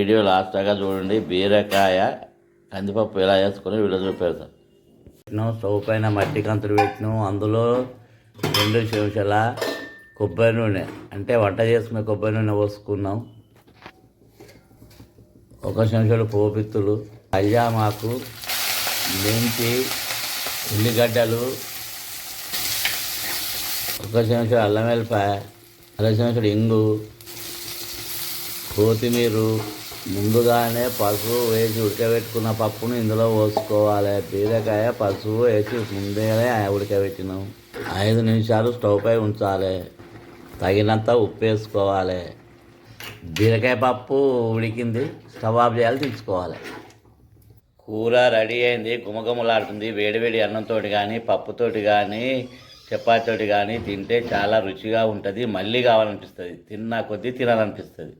Video last దాకా చూడండి. బీరకాయ కందిపప్పు ఎలా వేసుకుని వీడియో చూపెడతాం. పెట్టినాం స్టవ్ పైన మట్టి కంతులు పెట్టినాం అందులో రెండు చెంచాల కొబ్బరి నూనె అంటే వంట చేసుకునే కొబ్బరి నూనె పోసుకున్నాం. ఒక చెంచాలు పోపిత్తులు అల్జామాకు మెంతి ఉల్లిగడ్డలు ఒక చెంచాడు అల్లం వెల్లిపాయ అర చెంచాడు ఇంగు కొత్తిమీర ముందుగానే పసుపు వేసి ఉడకబెట్టుకున్న పప్పును ఇందులో పోసుకోవాలి. బీరకాయ పసుపు వేసి ముందుగానే ఉడకబెట్టినాం. ఐదు నిమిషాలు స్టవ్ పై ఉంచాలి. తగినంత ఉప్పు వేసుకోవాలి. బీరకాయ పప్పు ఉడికింది. స్టవ్ ఆఫ్ చేయాలి తీసుకోవాలి. కూర రెడీ అయింది. గుమగుమలాడుతుంది వేడివేడి అన్నంతో కానీ పప్పుతోటి కానీ చపాతీతోటి కానీ తింటే చాలా రుచిగా ఉంటుంది. మళ్ళీ కావాలనిపిస్తుంది. తిన్నా కొద్దీ తినాలనిపిస్తుంది.